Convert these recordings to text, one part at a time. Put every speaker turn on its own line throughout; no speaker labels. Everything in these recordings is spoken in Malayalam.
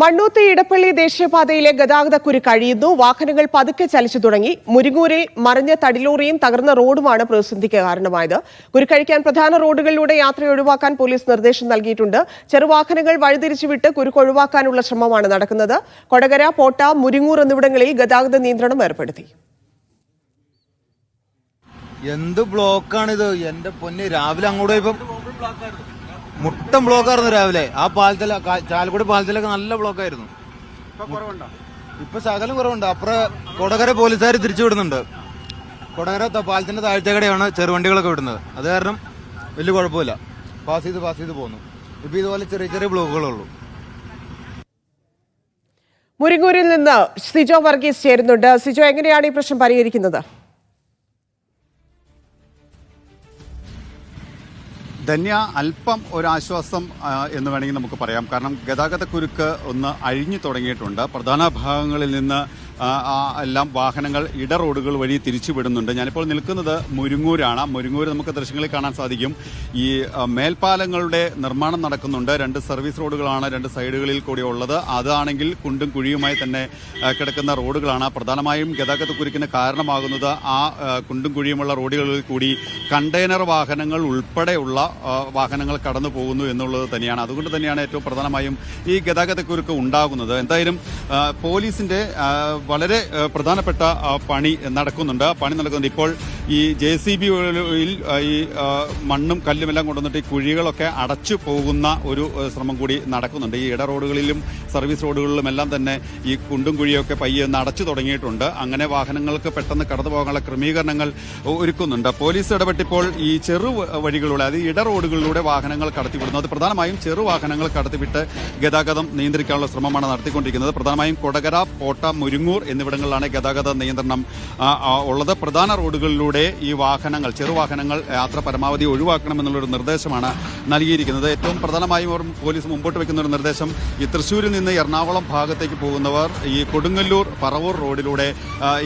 മണ്ണൂത്തി ഇടപ്പള്ളി ദേശീയപാതയിലെ ഗതാഗത കുരുക്ക് അഴിയുന്നു വാഹനങ്ങൾ പതുക്കെ ചലിച്ചു തുടങ്ങി. മുരിങ്ങൂരിൽ മറിഞ്ഞ തടിലോറിയും തകർന്ന റോഡുമാണ് പ്രതിസന്ധിക്ക് കാരണമായത്. കുരുക്കഴിക്കാൻ പ്രധാന റോഡുകളിലൂടെ യാത്ര ഒഴിവാക്കാൻ പോലീസ് നിർദ്ദേശം നൽകിയിട്ടുണ്ട്. ചെറുവാഹനങ്ങൾ വഴിതിരിച്ചുവിട്ട് കുരുക്ക് ഒഴിവാക്കാനുള്ള ശ്രമമാണ് നടക്കുന്നത്. കൊടകര പോട്ട മുരിങ്ങൂർ എന്നിവിടങ്ങളിൽ ഗതാഗത നിയന്ത്രണം ഏർപ്പെടുത്തി.
എന്ത് ബ്ലോക്കാണിത്? എന്റെ പൊന്ന് രാവിലെ അങ്ങോട്ട് ഇപ്പം മുട്ടം ബ്ലോക്കായിരുന്നു രാവിലെ. ആ പാലത്തില ചാലക്കുടി പാലത്തിലൊക്കെ നല്ല ബ്ലോക്കായിരുന്നു ഇപ്പൊ ശകലം കുറവുണ്ട്. അപ്പുറം കൊടകര പോലീസുകാർ തിരിച്ചു വിടുന്നുണ്ട്. കൊടകര പാലത്തിന്റെ പാലത്തിന്റെ താഴ്ചകടെയാണ് ചെറുവണ്ടികളൊക്കെ വിടുന്നത്. അത് കാരണം വലിയ കുഴപ്പമില്ല. പാസ് ചെയ്ത് പാസ് ചെയ്ത് പോകുന്നു ഇപ്പൊ ഇതുപോലെ ചെറിയ ചെറിയ ബ്ലോക്കുകളുള്ളൂ.
മുരിങ്ങൂരിൽ നിന്ന് സിജോ വർഗീസ് ചേരുന്നുണ്ട്. സിജോ എങ്ങനെയാണ് ഈ പ്രശ്നം പരിഹരിക്കുന്നത്?
ധന്യ അല്പം ഒരാശ്വാസം എന്ന് വേണമെങ്കിൽ നമുക്ക് പറയാം. കാരണം ഗതാഗത കുരുക്ക് ഒന്ന് അഴിഞ്ഞു തുടങ്ങിയിട്ടുണ്ട്. പ്രധാന ഭാഗങ്ങളിൽ നിന്ന് എല്ലാം വാഹനങ്ങൾ ഇട റോഡുകൾ വഴി തിരിച്ചുവിടുന്നുണ്ട്. ഞാനിപ്പോൾ നിൽക്കുന്നത് മുരുങ്ങൂരാണ്. മുരുങ്ങൂർ നമുക്ക് ദൃശ്യങ്ങളിൽ കാണാൻ സാധിക്കും. ഈ മേൽപ്പാലങ്ങളുടെ നിർമ്മാണം നടക്കുന്നുണ്ട്. രണ്ട് സർവീസ് റോഡുകളാണ് രണ്ട് സൈഡുകളിൽ കൂടി ഉള്ളത്. അതാണെങ്കിൽ കുണ്ടും കുഴിയുമായി തന്നെ കിടക്കുന്ന റോഡുകളാണ്. പ്രധാനമായും ഗതാഗത കുരുക്കിന് കാരണമാകുന്നത് ആ കുണ്ടും കുഴിയുമുള്ള റോഡുകളിൽ കൂടി കണ്ടെയ്നർ വാഹനങ്ങൾ ഉൾപ്പെടെയുള്ള വാഹനങ്ങൾ കടന്നു പോകുന്നു എന്നുള്ളത് തന്നെയാണ്. അതുകൊണ്ട് തന്നെയാണ് ഏറ്റവും പ്രധാനമായും ഈ ഗതാഗത കുരുക്ക് ഉണ്ടാകുന്നത്. എന്തായാലും പോലീസിന്റെ വളരെ പ്രധാനപ്പെട്ട പണി നടക്കുന്നുണ്ട്. പണി നടക്കുന്നുണ്ട്. ഇപ്പോൾ ഈ ജെ സി ബിയിൽ ഈ മണ്ണും കല്ലും എല്ലാം കൊണ്ടുവന്നിട്ട് ഈ കുഴികളൊക്കെ അടച്ചു പോകുന്ന ഒരു ശ്രമം കൂടി നടക്കുന്നുണ്ട്. ഈ ഇട റോഡുകളിലും സർവീസ് റോഡുകളിലും എല്ലാം തന്നെ ഈ കുണ്ടും കുഴിയൊക്കെ പയ്യെ ഒന്ന് അടച്ചു തുടങ്ങിയിട്ടുണ്ട്. അങ്ങനെ വാഹനങ്ങൾക്ക് പെട്ടെന്ന് കടന്നു പോകാനുള്ള ക്രമീകരണങ്ങൾ ഒരുക്കുന്നുണ്ട്. പോലീസ് ഇടപെട്ടിപ്പോൾ ഈ ചെറു വഴികളിലൂടെ അതായത് ഇട റോഡുകളിലൂടെ വാഹനങ്ങൾ കടത്തിവിടുന്നു. അത് പ്രധാനമായും ചെറു വാഹനങ്ങൾ കടത്തിവിട്ട് ഗതാഗതം നിയന്ത്രിക്കാനുള്ള ശ്രമമാണ് നടത്തിക്കൊണ്ടിരിക്കുന്നത്. പ്രധാനമായും കൊടകര പോട്ട മുരിങ്ങൂർ എന്നിവിടങ്ങളിലാണ് ഗതാഗത നിയന്ത്രണം ഉള്ളത്. പ്രധാന റോഡുകളിലൂടെ ഈ വാഹനങ്ങൾ ചെറുവാഹനങ്ങൾ യാത്ര പരമാവധി ഒഴിവാക്കണമെന്നുള്ളൊരു നിർദ്ദേശമാണ് നൽകിയിരിക്കുന്നത്. ഏറ്റവും പ്രധാനമായും പോലീസ് മുമ്പോട്ട് വെക്കുന്ന ഒരു നിർദ്ദേശം ഈ തൃശ്ശൂരിൽ നിന്ന് എറണാകുളം ഭാഗത്തേക്ക് പോകുന്നവർ ഈ കൊടുങ്ങല്ലൂർ പറവൂർ റോഡിലൂടെ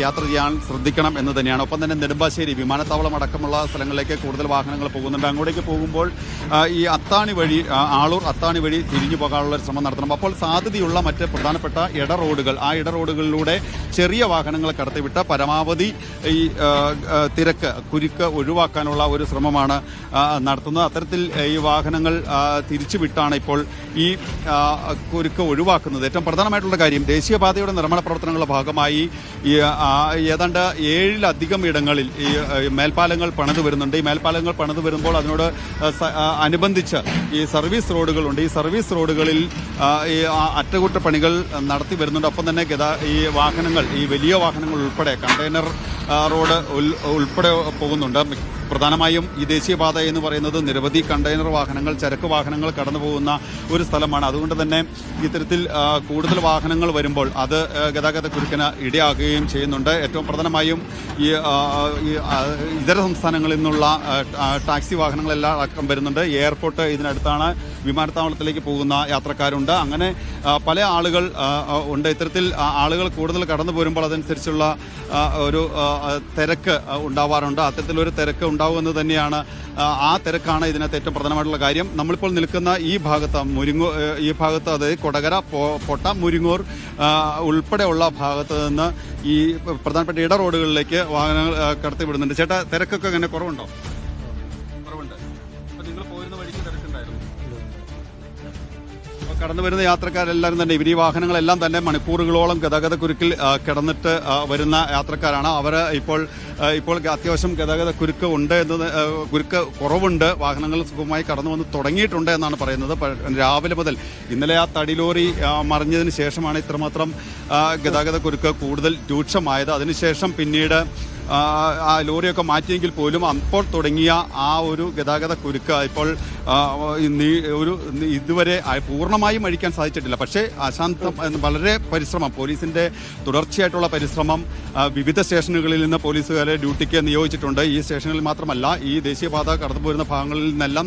യാത്ര ചെയ്യാൻ ശ്രദ്ധിക്കണം എന്ന് തന്നെയാണ്. ഒപ്പം തന്നെ നെടുമ്പാശ്ശേരി വിമാനത്താവളം അടക്കമുള്ള സ്ഥലങ്ങളിലേക്ക് കൂടുതൽ വാഹനങ്ങൾ പോകുന്നുണ്ട്. അങ്ങോട്ടേക്ക് പോകുമ്പോൾ ഈ അത്താണി വഴി ആളൂർ അത്താണി വഴി തിരിഞ്ഞു പോകാനുള്ള ശ്രമം നടത്തണം. അപ്പോൾ സാധ്യതയുള്ള മറ്റ് പ്രധാനപ്പെട്ട ഇട റോഡുകൾ ആ ഇട റോഡുകളിലൂടെ ചെറിയ വാഹനങ്ങൾ കടത്തിവിട്ട പരമാവധി ഈ തിരക്ക് കുരുക്ക് ഒഴിവാക്കാനുള്ള ഒരു ശ്രമമാണ് നടത്തുന്നത്. അത്തരത്തിൽ ഈ വാഹനങ്ങൾ തിരിച്ചുവിട്ടാണ് ഇപ്പോൾ ഈ കുരുക്ക് ഒഴിവാക്കുന്നത്. ഏറ്റവും പ്രധാനമായിട്ടുള്ള കാര്യം ദേശീയപാതയുടെ നിർമ്മാണ പ്രവർത്തനങ്ങളുടെ ഭാഗമായി ഏതാണ്ട് ഏഴിലധികം ഇടങ്ങളിൽ ഈ മേൽപ്പാലങ്ങൾ പണിതു വരുന്നുണ്ട്. ഈ മേൽപ്പാലങ്ങൾ പണിതു വരുമ്പോൾ അതിനോട് അനുബന്ധിച്ച് ഈ സർവീസ് റോഡുകളുണ്ട്. ഈ സർവീസ് റോഡുകളിൽ ഈ അറ്റകുറ്റപ്പണികൾ നടത്തി വരുന്നുണ്ട്. ഒപ്പം തന്നെ ഈ വാഹനങ്ങൾ ഈ വലിയ വാഹനങ്ങൾ ഉൾപ്പെടെ കണ്ടെയ്നർ റോഡ് ഉൾപ്പെടെ പോകുന്നുണ്ട്. പ്രധാനമായും ഈ ദേശീയപാത എന്ന് പറയുന്നത് നിരവധി കണ്ടെയ്നർ വാഹനങ്ങൾ ചരക്ക് വാഹനങ്ങൾ കടന്നു പോകുന്ന ഒരു സ്ഥലമാണ്. അതുകൊണ്ട് തന്നെ ഇത്തരത്തിൽ കൂടുതൽ വാഹനങ്ങൾ വരുമ്പോൾ അത് ഗതാഗത കുരുക്കിന് ഇടയാക്കുകയും ചെയ്യുന്നുണ്ട്. ഏറ്റവും പ്രധാനമായും ഈ ഇതര സംസ്ഥാനങ്ങളിൽ നിന്നുള്ള ടാക്സി വാഹനങ്ങളെല്ലാം അടക്കം വരുന്നുണ്ട്. എയർപോർട്ട് ഇതിനടുത്താണ് വിമാനത്താവളത്തിലേക്ക് പോകുന്ന യാത്രക്കാരുണ്ട്. അങ്ങനെ പല ആളുകൾ ഉണ്ട്. ഇത്തരത്തിൽ ആളുകൾ കൂടുതൽ കടന്നു പോരുമ്പോൾ അതനുസരിച്ചുള്ള ഒരു തിരക്ക് ഉണ്ടാവാറുണ്ട്. അത്തരത്തിലൊരു തിരക്ക് ഉണ്ടാവുമെന്ന് തന്നെയാണ് ആ, തിരക്കാണ് ഇതിനകത്ത് ഏറ്റവും പ്രധാനമായിട്ടുള്ള കാര്യം. നമ്മളിപ്പോൾ നിൽക്കുന്ന ഈ ഭാഗത്ത് മുരിങ്ങൂർ ഈ ഭാഗത്ത് അതായത് കൊടകര പൊട്ട മുരിങ്ങൂർ ഉൾപ്പെടെയുള്ള ഭാഗത്ത് നിന്ന് ഈ പ്രധാനപ്പെട്ട ഇട റോഡുകളിലേക്ക് വാഹനങ്ങൾ കടത്തിവിടുന്നുണ്ട്. ചേട്ടാ തിരക്കൊക്കെ അങ്ങനെ കുറവുണ്ട്? കടന്നു വരുന്ന യാത്രക്കാരെല്ലാവരും തന്നെ ഇവർ ഈ വാഹനങ്ങളെല്ലാം തന്നെ മണിക്കൂറുകളോളം ഗതാഗത കുരുക്കിൽ ആ, കിടന്നിട്ട് വരുന്ന യാത്രക്കാരാണ്. അവർ ഇപ്പോൾ ഇപ്പോൾ അത്യാവശ്യം ഗതാഗത കുരുക്ക് ഉണ്ട് എന്ന് കുരുക്ക് കുറവുണ്ട്. വാഹനങ്ങൾ സുഖമായി കടന്നു വന്ന് തുടങ്ങിയിട്ടുണ്ട് എന്നാണ് പറയുന്നത്. രാവിലെ മുതൽ ഇന്നലെ ആ തടിലോറി മറിഞ്ഞതിന് ശേഷമാണ് ഇത്രമാത്രം ഗതാഗത കുരുക്ക് കൂടുതൽ രൂക്ഷമായത്. അതിനുശേഷം പിന്നീട് ആ, ലോറിയൊക്കെ മാറ്റിയെങ്കിൽ പോലും അപ്പോൾ തുടങ്ങിയ ആ ഒരു ഗതാഗത കുരുക്ക് ഇപ്പോൾ ഒരു ഇതുവരെ പൂർണമായും അഴിക്കാൻ സാധിച്ചിട്ടില്ല. പക്ഷേ അശാന്തം വളരെ പരിശ്രമം പോലീസിന്റെ തുടർച്ചയായിട്ടുള്ള പരിശ്രമം വിവിധ സ്റ്റേഷനുകളിൽ നിന്ന് പോലീസുകാരെ ഡ്യൂട്ടിക്ക് നിയോഗിച്ചിട്ടുണ്ട്. ഈ സ്റ്റേഷനുകളിൽ മാത്രമല്ല ഈ ദേശീയപാത കടന്നു പോരുന്ന ഭാഗങ്ങളിൽ നിന്നെല്ലാം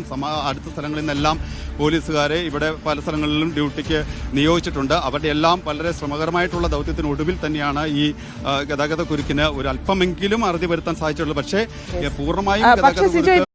അടുത്ത സ്ഥലങ്ങളിൽ നിന്നെല്ലാം പോലീസുകാരെ ഇവിടെ പല സ്ഥലങ്ങളിലും ഡ്യൂട്ടിക്ക് നിയോഗിച്ചിട്ടുണ്ട്. അവരുടെ എല്ലാം വളരെ ശ്രമകരമായിട്ടുള്ള ദൗത്യത്തിനൊടുവിൽ തന്നെയാണ് ഈ ഗതാഗത കുരുക്കിന് ഒരു അല്പമെങ്കിലും അറുതി വരുത്താൻ സാധിച്ചുള്ളൂ പക്ഷേ പൂർണമായും